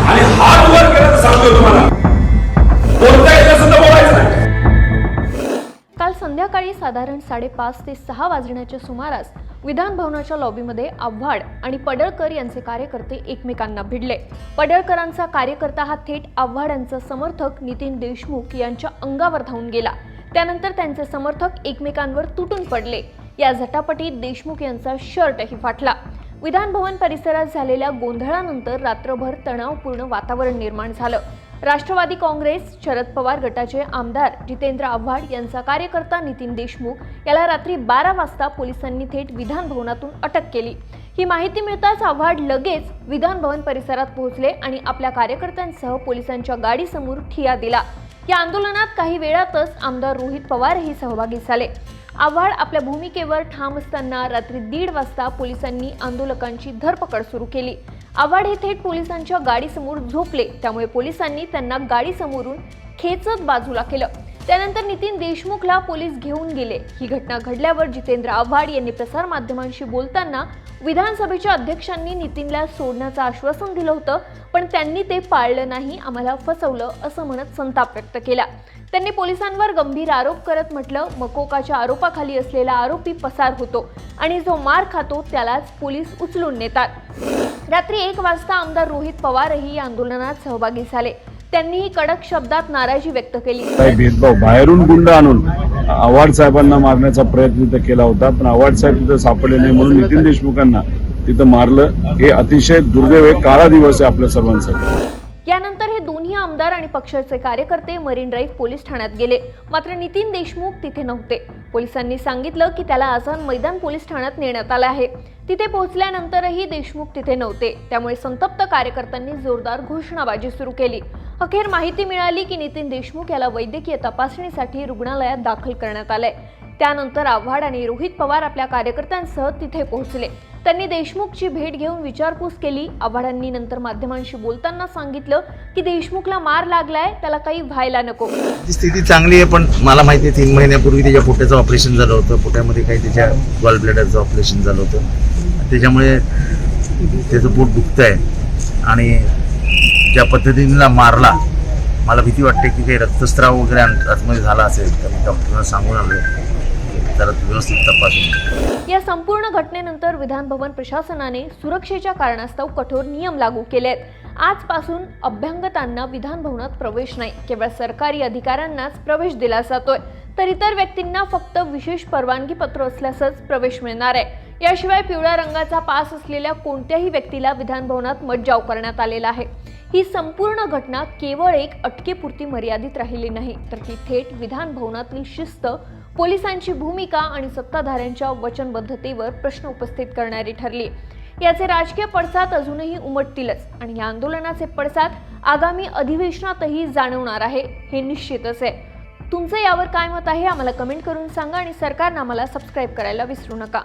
आणि हात वर करत सांगतो तुम्हाला काल संध्याकाळी साधारण साडेपाच ते सहा वाजण्याच्या सुमारास विधान भवनाच्या लॉबीमध्ये आव्हाड आणि पडळकर यांचे कार्यकर्ते एकमेकांना भिडले. पडळकरांचा कार्यकर्ता हा थेट आव्हाड यांचा समर्थक नितीन देशमुख यांच्या अंगावर धावून गेला. त्यानंतर त्यांचे समर्थक एकमेकांवर तुटून पडले. या झटापटीत देशमुख यांचा शर्टही फाटला. विधान भवन परिसरात झालेल्या गोंधळानंतर रात्रभर तणावपूर्ण वातावरण निर्माण झालं. राष्ट्रवादी काँग्रेस शरद पवार गटाचे आमदार जितेंद्र आव्हाड यांचा कार्यकर्ता नितीन देशमुख याला रात्री बारा वाजता पोलिसांनी थेट विधान भवनातून अटक केली. ही माहिती मिळताच आव्हाड लगेच विधान भवन परिसरात पोहोचले आणि आपल्या कार्यकर्त्यांसह पोलिसांच्या गाडीसमोर ठिया दिला. या आंदोलनात काही वेळातच आमदार रोहित पवारही सहभागी झाले. आव्हाड आपल्या भूमिकेवर ठाम असताना रात्री दीड वाजता पोलिसांनी आंदोलकांची धरपकड सुरू केली. आव्हाड हे थेट पोलिसांच्या गाडीसमोर झोपले त्यामुळे पोलिसांनी त्यांना गाडीसमोरून खेचत बाजूला केलं. त्यानंतर नितीन देशमुखला पोलीस घेऊन गेले. ही घटना घडल्यावर जितेंद्र आव्हाड यांनी प्रसारमाध्यमांशी बोलताना विधानसभेच्या अध्यक्षांनी नितीनला सोडण्याचं आश्वासन दिलं होतं पण त्यांनी ते पाळलं नाही आम्हाला फसवलं असं म्हणत संताप व्यक्त केला. त्यांनी पोलिसांवर गंभीर आरोप करत म्हटलं मकोकाच्या आरोपाखाली असलेला आरोपी पसार होतो आणि जो मार खातो त्यालाच पोलीस उचलून नेतात. रात्री एक वाजता आमदार रोहित पवारही या आंदोलनात सहभागी झाले. त्यांनीही कडक शब्दात नाराजी व्यक्त केली. भेदभाव बाहेरून गुंड आणून आव्हाड साहेबांना मारण्याचा प्रयत्न तिथं केला होता पण आव्हाड साहेब तिथं सापडले नाही म्हणून नितीन देशमुखांना तिथं मारलं. हे अतिशय दुर्दैव आहे. काळा दिवस आहे आपल्या सर्वांसाठी. यानंतर हे दोन्ही आमदार आणि पक्षाचे कार्यकर्ते मरीन ड्राईव्ह पोलीस ठाण्यात गेले. मात्र नितीन देशमुख तिथे नव्हते. पोलिसांनी सांगितलं की त्याला आझाद मैदान पोलीस ठाण्यात नेण्यात आलं आहे. तिथे पोहोचल्यानंतरही देशमुख तिथे नव्हते. त्यामुळे संतप्त कार्यकर्त्यांनी जोरदार घोषणाबाजी सुरू केली. अखेर माहिती मिळाली की नितीन देशमुख याला वैद्यकीय तपासणीसाठी रुग्णालयात दाखल करण्यात आलंय. त्यानंतर आव्हाड आणि रोहित पवार आपल्या कार्यकर्त्यांसह तिथे पोहोचले. त्यांनी देशमुखची भेट घेऊन विचारपूस केली. आव्हाडांनी नंतर माध्यमांशी बोलताना सांगितलं की देशमुखला मार लागलाय त्याला काही व्हायला नको. स्थिती चांगली आहे पण मला माहिती आहे तीन महिन्यापूर्वी त्याच्या पोट्याचं ऑपरेशन झालं होतं. पोट्यामध्ये काही त्याच्या गॉल ब्लॅडरचं ऑपरेशन झालं होतं. त्याच्यामुळे त्याचं पोट दुखतं आहे आणि ज्या पद्धतीने मारला मला भीती वाटते की काही रक्तस्राव वगैरे आतमध्ये झाला असेल. तर मी डॉक्टरांना सांगून आलो जरा व्यवस्थित तपासून या संपूर्ण घटनेनंतर विधानभवन प्रशासनाने सुरक्षेच्या कारणास्तव कठोर नियम लागू केले आहेत आजपासून अभ्यंगतांना विधानभवनात प्रवेश नाही. केवळ सरकारी अधिकाऱ्यांनाच प्रवेश दिला जातोय. तर इतर व्यक्तींना फक्त विशेष परवानगी पत्र असल्यासच प्रवेश मिळणार आहे. याशिवाय पिवळ्या रंगाचा पास असलेल्या कोणत्याही व्यक्तीला विधानभवनात मज्जाव करण्यात आलेला आहे. ही संपूर्ण घटना केवळ एक अटकेपुरती मर्यादित राहिली नाही. तर ती थेट विधानभवनातली शिस्त पोलिसांची भूमिका आणि सत्ताधाऱ्यांच्या वचनबद्धतेवर प्रश्न उपस्थित करणारी ठरली. याचे राजकीय पडसाद अजूनही उमटतीलच आणि या आंदोलनाचे पडसाद आगामी अधिवेशनातही जाणवणार आहे हे निश्चितच आहे. तुमचं यावर काय मत आहे आम्हाला कमेंट करून सांगा आणि सरकारनं आम्हाला सबस्क्राईब करायला विसरू नका.